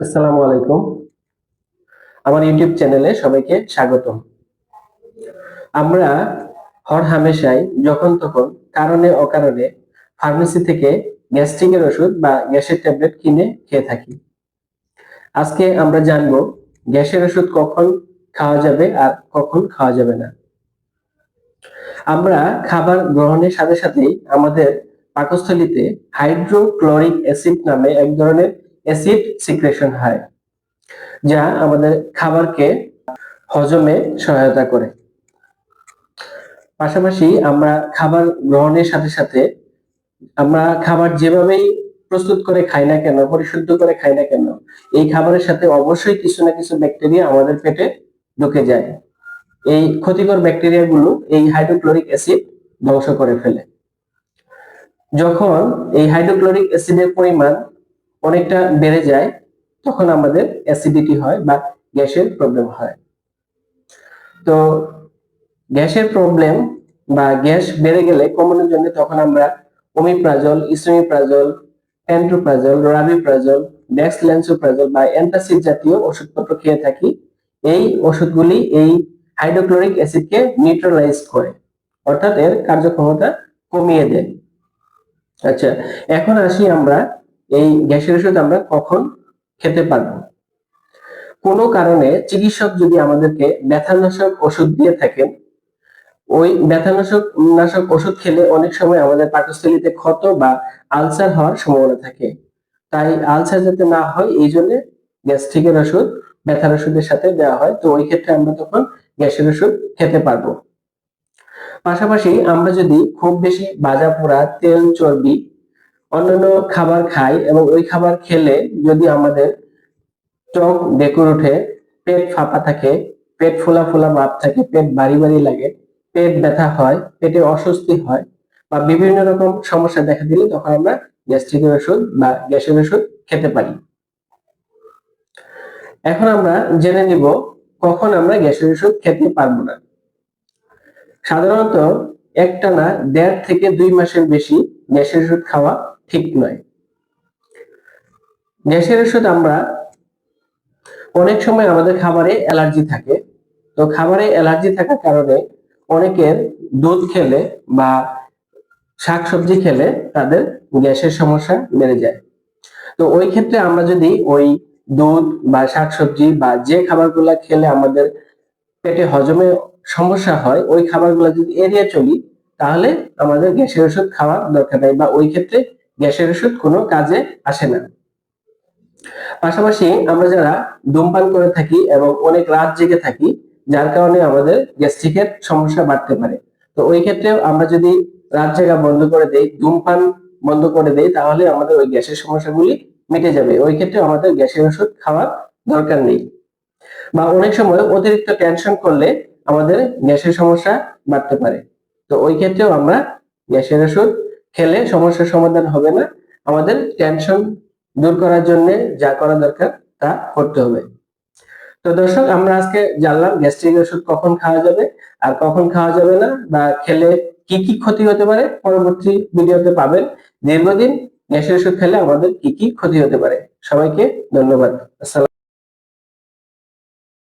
আসসালামু আলাইকুম। আমার ইউটিউব চ্যানেলে সবাইকে স্বাগতম। আমরা হর হামেশাই যখন তখন কারণে অকারণে ফার্মেসি থেকে গ্যাস্ট্রিকের ওষুধ বা গ্যাসের ট্যাবলেট কিনে খেয়ে থাকি। আজকে আমরা জানব গ্যাসের ওষুধ কখন খাওয়া যাবে আর কখন খাওয়া যাবে না। আমরা খাবার গ্রহণের সাথে সাথেই আমাদের পাকস্থলীতে হাইড্রোক্লোরিক অ্যাসিড নামে এক ধরনের অ্যাসিড সিক্রেশন হয়, যা আমাদের খাবারকে হজমে সহায়তা করে। পাশাপাশি আমরা খাবার গ্রহণের সাথে সাথে আমরা খাবার যেভাবেই প্রস্তুত করে খাই না কেন, পরিশুদ্ধ করে খাই না কেন, এই খাবারের সাথে অবশ্যই কিছু না কিছু ব্যাকটেরিয়া আমাদের পেটে ঢুকে যায়। এই ক্ষতিকর ব্যাকটেরিয়া গুলো এই হাইড্রোক্লোরিক অ্যাসিড ধ্বংস করে ফেলে। যখন এই হাইড্রোক্লোরিক অ্যাসিডের পরিমাণ অনেকটা বেড়ে যায়, তখন আমাদের অ্যাসিডিটি হয় বা গ্যাসের প্রবলেম হয়। তো গ্যাসের প্রবলেম বা গ্যাস বেড়ে গেলে কমানোর জন্য তখন আমরা ওমিপ্রাজল ইসোমিপ্রাজল প্যান্ট্রোপ্রাজল রাবিপ্রাজল ডেক্সলেন্সোপ্রাজল বা অ্যান্টাসিড জাতীয় ওষুধপত্র খেয়ে থাকি। এই ওষুধগুলি এই হাইড্রোক্লোরিক অ্যাসিডকে নিউট্রালাইজ করে, অর্থাৎ এর কার্যক্ষমতা কমিয়ে দেয়। আচ্ছা এখন আসি আমরা এই গ্যাসের ওষুধ আমরা কখন খেতে পারব? কোনো কারণে চিকিৎসক যদি আমাদেরকে ব্যথানাশক ওষুধ দিয়ে থাকেন, ওই ব্যথানাশক নাশক ওষুধ খেলে অনেক সময় আমাদের পাকস্থলীতে ক্ষত বা আলসার হওয়ার সম্ভাবনা থাকে। তাই আলসার যাতে না হয়, এই জন্য গ্যাস্ট্রিকের ওষুধ, ব্যথার ওষুধের সাথে দেওয়া হয়। তো ওই ক্ষেত্রে আমরা তখন গ্যাসের ওষুধ খেতে পারব। পাশাপাশি আমরা যদি খুব বেশি ভাজা পোড়া তেল, চর্বি অন্যান্য খাবার খাই এবং ওই খাবার খেলে যদি আমাদের চোখ ডেকুর ওঠে, পেট ফাঁপা থাকে, পেট ফোলা ফোলা ভাব থাকে, পেট ভারী ভারী লাগে, পেট ব্যথা হয়, পেটে অস্বস্তি হয় বা বিভিন্ন রকম সমস্যা দেখা দিলে তখন আমরা গ্যাস্ট্রিকের ওষুধ বা গ্যাসের ওষুধ খেতে পারি। এখন আমরা জেনে নিব কখন আমরা গ্যাসের ওষুধ খেতে পারব না। সাধারণত একটানা দেড় থেকে দুই মাসের বেশি গ্যাসের ওষুধ খাওয়া ঠিক নয়। গ্যাসের ওষুধ আমরা অনেক সময় আমাদের খাবারে অ্যালার্জি থাকে। তো খাবারে অ্যালার্জি থাকার কারণে অনেকের দুধ খেলে বা শাকসবজি খেলে তাদের গ্যাসের সমস্যা বেড়ে যায়। তো ওই ক্ষেত্রে আমরা যদি ওই দুধ বা শাকসবজি বা যে খাবারগুলো খেলে আমাদের পেটে হজমে সমস্যা হয়, ওই খাবারগুলো যদি এড়িয়ে চলি, তাহলে আমাদের গ্যাসের ওষুধ খাওয়ার দরকার নেই বা ওই ক্ষেত্রে গ্যাসের ওষুধ কোনো কাজে আসে না। পাশাপাশি আমরা যারা ধূমপান করে থাকি এবং অনেক রাত জেগে থাকি, যার কারণে আমাদের গ্যাস্ট্রিকের সমস্যা বাড়তে পারে। তো ওই ক্ষেত্রে আমরা যদি রাত জায়গা বন্ধ করে দেই, ধূমপান বন্ধ করে দেই, তাহলে আমাদের ওই গ্যাসের সমস্যাগুলি মিটে যাবে। ওই ক্ষেত্রে আমাদের গ্যাসের ওষুধ খাওয়ার দরকার নেই। বা অনেক সময় অতিরিক্ত টেনশন করলে আমাদের গ্যাসের সমস্যা বাড়তে পারে। তো ওই ক্ষেত্রেও আমরা গ্যাসের ওষুধ খেলে সমস্যার সমাধান হবে না। আমাদের টেনশন দূর করার জন্য যা করা দরকার তা করতে হবে। তো দর্শক, আমরা আজকে জানলাম গ্যাস্ট্রিক ওষুধ কখন খাওয়া যাবে, আর কখন খাওয়া যাবে না, বা খেলে কি কি ক্ষতি হতে পারে পরবর্তী ভিডিওতে পাবেন। দীর্ঘদিন গ্যাসের ওষুধ খেলে আমাদের কি কি ক্ষতি হতে পারে। সবাইকে ধন্যবাদ। আসসালাম